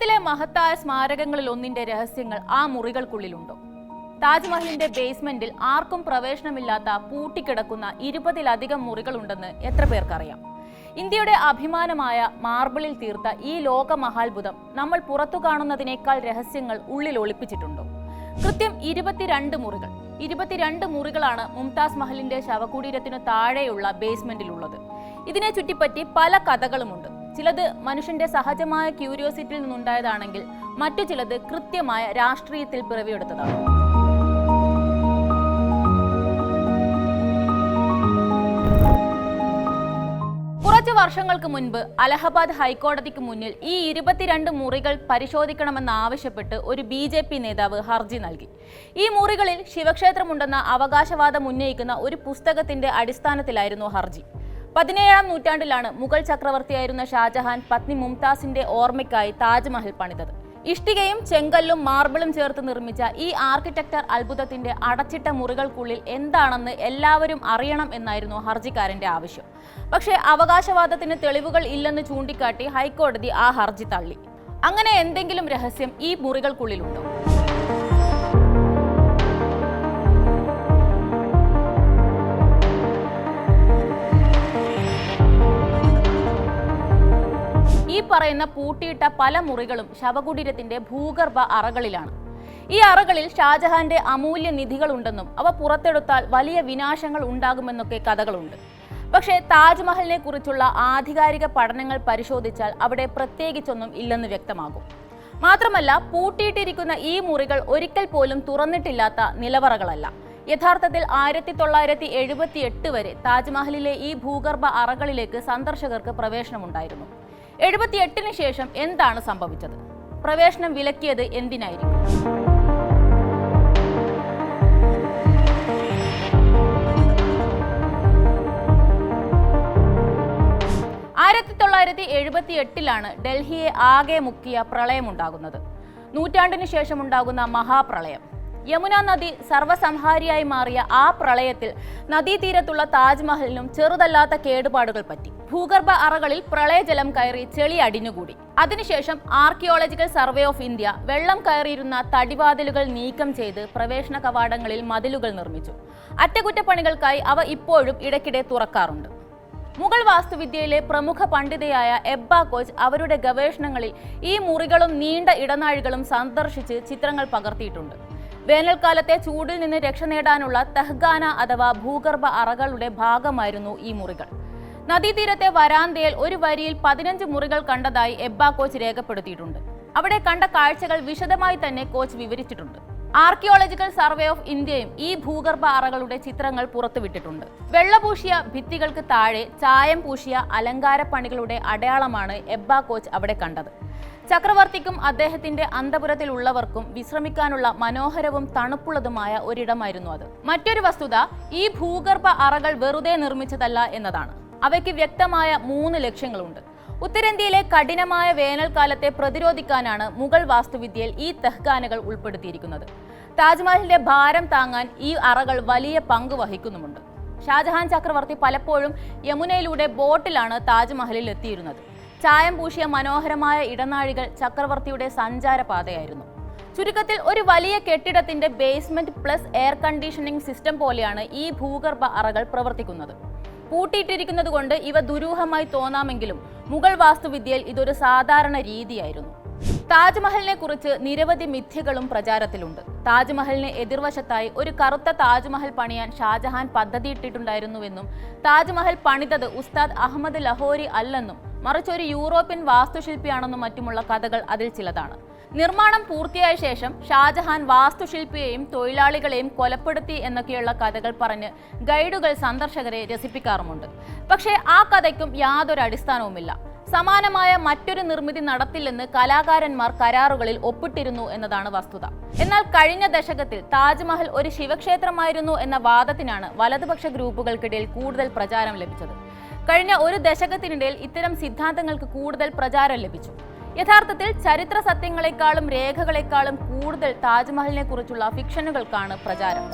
ലോകത്തിലെ മഹത്തായ സ്മാരകങ്ങളിൽ ഒന്നിന്റെ രഹസ്യങ്ങൾ ആ മുറികൾക്കുള്ളിലുണ്ടോ? താജ്മഹലിന്റെ ബേസ്മെന്റിൽ ആർക്കും പ്രവേശനമില്ലാത്ത പൂട്ടിക്കിടക്കുന്ന ഇരുപതിലധികം മുറികളുണ്ടെന്ന് എത്ര പേർക്കറിയാം? ഇന്ത്യയുടെ അഭിമാനമായ മാർബിളിൽ തീർത്ത ഈ ലോക മഹാത്ഭുതം നമ്മൾ പുറത്തു കാണുന്നതിനേക്കാൾ രഹസ്യങ്ങൾ ഉള്ളിൽ ഒളിപ്പിച്ചിട്ടുണ്ടോ? കൃത്യം ഇരുപത്തിരണ്ട് മുറികൾ. ഇരുപത്തിരണ്ട് മുറികളാണ് മുംതാസ് മഹലിന്റെ ശവകുടീരത്തിനു താഴെയുള്ള ബേസ്മെന്റിലുള്ളത് ഇതിനെ ചുറ്റിപ്പറ്റി പല കഥകളുമുണ്ട്. ചിലത് മനുഷ്യന്റെ സഹജമായ ക്യൂരിയോസിറ്റിയിൽ നിന്നുണ്ടായതാണെങ്കിൽ മറ്റു ചിലത് കൃത്യമായ രാഷ്ട്രീയത്തിൽ പിറവിയെടുത്തതാണ്. കുറച്ചു വർഷങ്ങൾക്ക് മുൻപ് അലഹബാദ് ഹൈക്കോടതിക്ക് മുന്നിൽ ഈ ഇരുപത്തിരണ്ട് മുറികൾ പരിശോധിക്കണമെന്നാവശ്യപ്പെട്ട് ഒരു ബി ജെ പി നേതാവ് ഹർജി നൽകി. ഈ മുറികളിൽ ശിവക്ഷേത്രമുണ്ടെന്ന അവകാശവാദം ഉന്നയിക്കുന്ന ഒരു പുസ്തകത്തിന്റെ അടിസ്ഥാനത്തിലായിരുന്നു ഹർജി. പതിനേഴാം നൂറ്റാണ്ടിലാണ് മുഗൾ ചക്രവർത്തിയായിരുന്ന ഷാജഹാൻ പത്നി മുംതാസിന്റെ ഓർമ്മയ്ക്കായി താജ്മഹൽ പണിതത്. ഇഷ്ടികയും ചെങ്കല്ലും മാർബിളും ചേർത്ത് നിർമ്മിച്ച ഈ ആർക്കിടെക്ചർ അത്ഭുതത്തിന്റെ അടച്ചിട്ട മുറികൾക്കുള്ളിൽ എന്താണെന്ന് എല്ലാവരും അറിയണം എന്നായിരുന്നു ഹർജിക്കാരന്റെ ആവശ്യം. പക്ഷേ അവകാശവാദത്തിന് തെളിവുകൾ ഇല്ലെന്ന് ചൂണ്ടിക്കാട്ടി ഹൈക്കോടതി ആ ഹർജി തള്ളി. അങ്ങനെ എന്തെങ്കിലും രഹസ്യം ഈ മുറികൾക്കുള്ളിലുണ്ടോ? പറയുന്ന പൂട്ടിയിട്ട പല മുറികളും ശവകുടീരത്തിന്റെ ഭൂഗർഭ അറകളിലാണ്. ഈ അറകളിൽ ഷാജഹാന്റെ അമൂല്യ നിധികളുണ്ടെന്നും അവ പുറത്തെടുത്താൽ വലിയ വിനാശങ്ങൾ ഉണ്ടാകുമെന്നൊക്കെ കഥകളുണ്ട്. പക്ഷേ താജ്മഹലിനെ കുറിച്ചുള്ള ആധികാരിക പഠനങ്ങൾ പരിശോധിച്ചാൽ അവിടെ പ്രത്യേകിച്ചൊന്നും ഇല്ലെന്ന് വ്യക്തമാകും. മാത്രമല്ല പൂട്ടിയിട്ടിരിക്കുന്ന ഈ മുറികൾ ഒരിക്കൽ പോലും തുറന്നിട്ടില്ലാത്ത നിലവറകളല്ല. യഥാർത്ഥത്തിൽ ആയിരത്തി തൊള്ളായിരത്തി എഴുപത്തി എട്ട് വരെ താജ്മഹലിലെ ഈ ഭൂഗർഭ അറകളിലേക്ക് സന്ദർശകർക്ക് പ്രവേശനമുണ്ടായിരുന്നു. എഴുപത്തിയെട്ടിന് ശേഷം എന്താണ് സംഭവിച്ചത്? പ്രവേശനം വിലക്കിയത് എന്തിനായിരിക്കും? ആയിരത്തി തൊള്ളായിരത്തി എഴുപത്തി എട്ടിലാണ് ഡൽഹിയെ ആകെ മുക്കിയ പ്രളയമുണ്ടാകുന്നത്. നൂറ്റാണ്ടിനു ശേഷം ഉണ്ടാകുന്ന മഹാപ്രളയം. യമുന നദി സർവസംഹാരിയായി മാറിയ ആ പ്രളയത്തിൽ നദീതീരത്തുള്ള താജ്മഹലിനും ചെറുതല്ലാത്ത കേടുപാടുകൾ പറ്റി. ഭൂഗർഭ അറകളിൽ പ്രളയജലം കയറി ചെളി അടിഞ്ഞുകൂടി. അതിനുശേഷം ആർക്കിയോളജിക്കൽ സർവേ ഓഫ് ഇന്ത്യ വെള്ളം കയറിയിരുന്ന തടിവാതിലുകൾ നീക്കം ചെയ്ത് പ്രവേശന കവാടങ്ങളിൽ മതിലുകൾ നിർമ്മിച്ചു. അറ്റകുറ്റപ്പണികൾക്കായി അവ ഇപ്പോഴും ഇടയ്ക്കിടെ തുറക്കാറുണ്ട്. മുഗൾ വാസ്തുവിദ്യയിലെ പ്രമുഖ പണ്ഡിതയായ എബ്ബ കോച്ച് അവരുടെ ഗവേഷണങ്ങളിൽ ഈ മുറികളും നീണ്ട ഇടനാഴികളും സന്ദർശിച്ച് ചിത്രങ്ങൾ പകർത്തിയിട്ടുണ്ട്. വേനൽക്കാലത്തെ ചൂടിൽ നിന്ന് രക്ഷ നേടാനുള്ള തെഹ്ഗാന അഥവാ ഭൂഗർഭ അറകളുടെ ഭാഗമായിരുന്നു ഈ മുറികൾ. നദീതീരത്തെ വരാന്തയിൽ ഒരു വരിയിൽ പതിനഞ്ച് മുറികൾ കണ്ടതായി എബ്ബ കോച്ച് രേഖപ്പെടുത്തിയിട്ടുണ്ട്. അവിടെ കണ്ട കാഴ്ചകൾ വിശദമായി തന്നെ കോച്ച് വിവരിച്ചിട്ടുണ്ട്. ആർക്കിയോളജിക്കൽ സർവേ ഓഫ് ഇന്ത്യയും ഈ ഭൂഗർഭ അറകളുടെ ചിത്രങ്ങൾ പുറത്തുവിട്ടിട്ടുണ്ട്. വെള്ളപൂശിയ ഭിത്തികൾക്ക് താഴെ ചായം പൂശിയ അലങ്കാര പണികളുടെ അടയാളമാണ് എബ്ബ കോച്ച് അവിടെ കണ്ടത്. ചക്രവർത്തിക്കും അദ്ദേഹത്തിന്റെ അന്തപുരത്തിലുള്ളവർക്കും വിശ്രമിക്കാനുള്ള മനോഹരവും തണുപ്പുള്ളതുമായ ഒരിടമായിരുന്നു അത്. മറ്റൊരു വസ്തുത ഈ ഭൂഗർഭ അറകൾ വെറുതെ നിർമ്മിച്ചതല്ല എന്നതാണ്. അവയ്ക്ക് വ്യക്തമായ മൂന്ന് ലക്ഷ്യങ്ങളുണ്ട്. ഉത്തരേന്ത്യയിലെ കഠിനമായ വേനൽക്കാലത്തെ പ്രതിരോധിക്കാനാണ് മുഗൾ വാസ്തുവിദ്യയിൽ ഈ തെഹ്ഖാനകൾ ഉൾപ്പെടുത്തിയിരിക്കുന്നത്. താജ്മഹലിന്റെ ഭാരം താങ്ങാൻ ഈ അറകൾ വലിയ പങ്ക് വഹിക്കുന്നുമുണ്ട്. ഷാജഹാൻ ചക്രവർത്തി പലപ്പോഴും യമുനയിലൂടെ ബോട്ടിലാണ് താജ്മഹലിൽ എത്തിയിരുന്നത്. ചായം പൂശിയ മനോഹരമായ ഇടനാഴികൾ ചക്രവർത്തിയുടെ സഞ്ചാരപാതയായിരുന്നു. ചുരുക്കത്തിൽ ഒരു വലിയ കെട്ടിടത്തിന്റെ basement plus air conditioning system പോലെയാണ് ഈ ഭൂഗർഭ അറകൾ പ്രവർത്തിക്കുന്നത്. പൂട്ടിയിട്ടിരിക്കുന്നത് കൊണ്ട് ഇവ ദുരൂഹമായി തോന്നാമെങ്കിലും മുഗൾ വാസ്തുവിദ്യയിൽ ഇതൊരു സാധാരണ രീതിയായിരുന്നു. താജ്മഹലിനെ കുറിച്ച് നിരവധി മിഥ്യകളും പ്രചാരത്തിലുണ്ട്. താജ്മഹലിനെ എതിർവശത്തായി ഒരു കറുത്ത താജ്മഹൽ പണിയാൻ ഷാജഹാൻ പദ്ധതിയിട്ടിട്ടുണ്ടായിരുന്നുവെന്നും താജ്മഹൽ പണിതത് ഉസ്താദ് അഹമ്മദ് ലഹോരി അല്ലെന്നും മറിച്ച് ഒരു യൂറോപ്യൻ വാസ്തുശില്പിയാണെന്നും മറ്റുമുള്ള കഥകൾ അതിൽ ചിലതാണ്. നിർമ്മാണം പൂർത്തിയായ ശേഷം ഷാജഹാൻ വാസ്തുശില്പിയെയും തൊഴിലാളികളെയും കൊലപ്പെടുത്തി എന്നൊക്കെയുള്ള കഥകൾ പറഞ്ഞ് ഗൈഡുകൾ സന്ദർശകരെ രസിപ്പിക്കാറുമുണ്ട്. പക്ഷേ ആ കഥയ്ക്കും യാതൊരു അടിസ്ഥാനവുമില്ല. സമാനമായ മറ്റൊരു നിർമ്മിതി നടത്തില്ലെന്ന് കലാകാരന്മാർ കരാറുകളിൽ ഒപ്പിട്ടിരുന്നു എന്നതാണ് വസ്തുത. എന്നാൽ കഴിഞ്ഞ ദശകത്തിൽ താജ്മഹൽ ഒരു ശിവക്ഷേത്രമായിരുന്നു എന്ന വാദത്തിനാണ് വലതുപക്ഷ ഗ്രൂപ്പുകൾക്കിടയിൽ കൂടുതൽ പ്രചാരം ലഭിച്ചത്. കഴിഞ്ഞ ഒരു ദശകത്തിനിടയിൽ ഇത്തരം സിദ്ധാന്തങ്ങൾക്ക് കൂടുതൽ പ്രചാരം ലഭിച്ചു. യഥാർത്ഥത്തിൽ ചരിത്ര സത്യങ്ങളെക്കാളും രേഖകളെക്കാളും കൂടുതൽ താജ്മഹലിനെ കുറിച്ചുള്ള ഫിക്ഷനുകൾക്കാണ് പ്രചാരം.